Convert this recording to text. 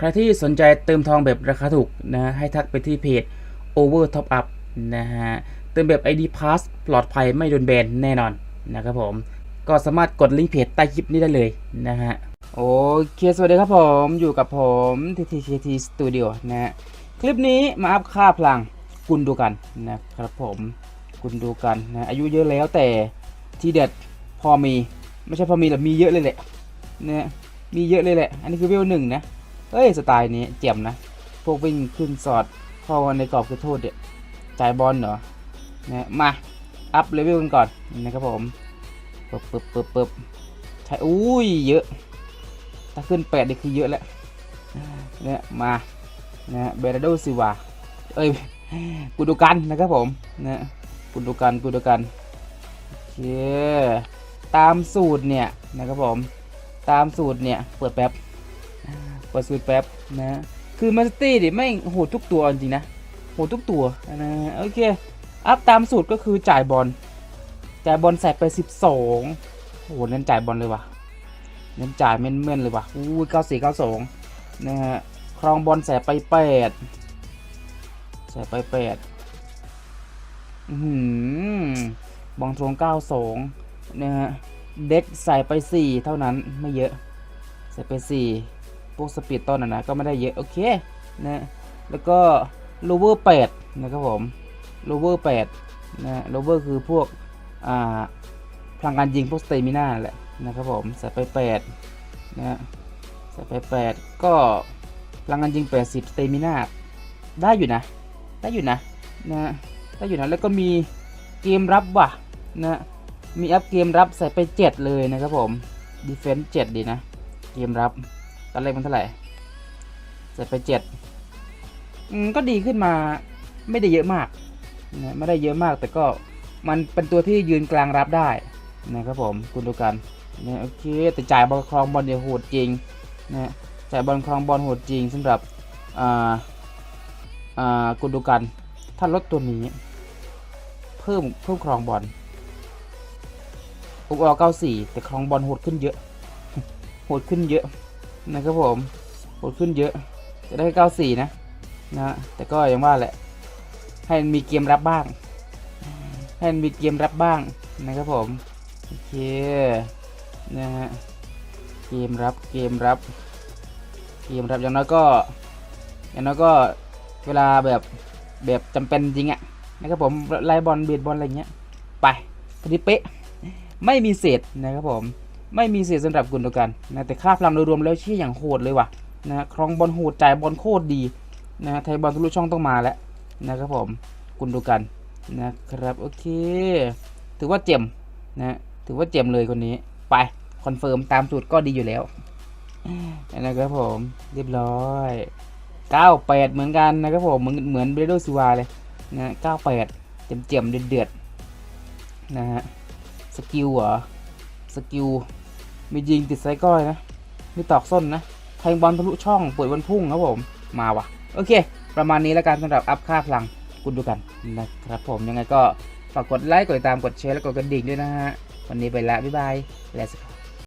ใครที่สนใจเติมทองแบบราคาถูกนะให้ทักไปที่เพจ Over Top Up นะฮะเติมแบบ ID Pass ปลอดภัยไม่โดนแบนแน่นอนนะครับผม ก็สามารถกดลิงก์เพจใต้คลิปนี้ได้เลยนะฮะโอเค สวัสดีครับผมอยู่กับผม TTKT Studio นะฮะคลิปนี้มาอัพค่าพลังกุนดูกันนะครับผมกุนดูกันนะอายุเยอะแล้วแต่ที่เด็ดพอมี ไม่ใช่พอมีหรอกมีเยอะเลยแหละเนี่ยมีเยอะเลยแหละ อันนี้คือเวลหนึ่งนะ เฮ้ยสไตล์นี้เจียมนะ พวกวิ่งขึ้นสอดเข้าในกรอบคือโทษเด็ดจ่ายบอลเหรอนะมา อัพเลเวลกันก่อนนะครับผมปึ๊บปึ๊บปึ๊บปึ๊บใช่อุ้ยเยอะ ถ้าขึ้นแปดนี่คือเยอะแล้วเนี่ยมานะเบรโดซิวาเอ้ยกูดูกันนะครับผมนะกูดูกันกูดูกันโอเคตามสูตรเนี่ยนะครับผม ตามสูตรเนี่ยเปิดแป๊บ เปิดสูตรแป๊บนะคือมาสตี้ดิไม่โหดทุกตัวจริงนะโหดทุกตัวนะโอเคอัพตามสูตรก็คือจ่ายบอลจ่ายบอลใส่ไป 12โหเน้นจ่ายบอลเลยว่ะเน้นจ่ายเม่นเม่นเลยว่ะอู้เก้าสี่เก้าสองนะฮะครองบอลใส่ไปแปดใส่ไปแปดอือหือบองทวงเก้าสองนะฮะเด็กใส่ไปสี่เท่านั้นไม่เยอะ ใส่ไปสี่ พวกสปีดต้นนะก็ไม่ได้เยอะโอเคนะแล้วก็โลเวอร์แปดนะครับผมโลเวอร์แปดนะโลเวอร์คือพวกอ่าพลังการยิงพวกสเตมิน่าแหละนะครับผมใส่ไป8นะฮะใส่ไป8ก็พลังงานยิง 80สเตมิน่าได้อยู่นะ ได้อยู่นะนะได้อยู่นะแล้วก็มีเกมรับว่ะนะมีอัพเกมรับใส่ไป 7 เลยนะครับผมดีเฟนส์7ดีนะ เกมรับ ตอนแรมันเท่าไหร่ใส่ไป7อืมก็ดีขึ้นมาไม่ได้เยอะมากนะไม่ได้เยอะมากแต่ก็มันเป็นตัวที่ยืนกลางรับได้นะครับผมคุณดูกันนี่ยโอเคแต่จ่ายบอลครองบอลเดี๋ยวโหดจริงนะจ่ายบอลครองบอลโหดจริงสำหรับอ่าอ่าคุณดูกันถ้าลดตัวนี้ เพิ่มเพิ่มครองบอลอุกอเก้าสี่แต่ครองบอลโหดขึ้นเยอะโหดขึ้นเยอะ นะครับผมโหดขึ้นเยอะ จะได้เก้าสี่นะนะ แต่ก็ยังว่าแหละ ให้มันมีเกมรับบ้าง ให้มันมีเกมรับบ้างนะครับผม โอเค นะฮะ เกมรับ เกมรับ เกมรับอย่างน้อยก็ อย่างน้อยก็เวลาแบบแบบจำเป็นจริงอะนะครับผมไล่บอลเบียดบอลอะไรเงี้ย ไปพอดีเป๊ะ ไม่มีเศษนะครับผม ไม่มีเศษสำหรับกุนดูกันนะแต่ค่าพลังโดยรวมแล้วชี้อย่างโหดเลยว่ะนะครองบอลโหดจ่ายบอลโคตรดีนะไทยบอลทะลุช่องต้องมาแล้วนะครับผมกุนดูกันนะครับโอเค ถือว่าเจ็มนะถือว่าเจ็มเลยคนนี้ไปคอนเฟิร์มตามสูตรก็ดีอยู่แล้วนะครับผมเรียบร้อย98เหมือนกันนะครับผมเหมือนเหมือนเบรโดซิวาเลยนะ98เจ็มเจ็มๆเดือดเดือดๆนะฮะสกิลเหรอสกิล มียิงติดไซก้อยนะ มีตอกส้นนะ แทงบอลทะลุช่องเปิดวันพุ่งครับผม มาว่ะโอเค ประมาณนี้แล้วกันสำหรับอัพค่าพลังคุณดูกันนะครับผมยังไงก็ฝากกดไลค์ กดติดตาม กดแชร์ และกดกระดิ่งด้วยนะฮะ วันนี้ไปละ บ๊ายบาย แล้วส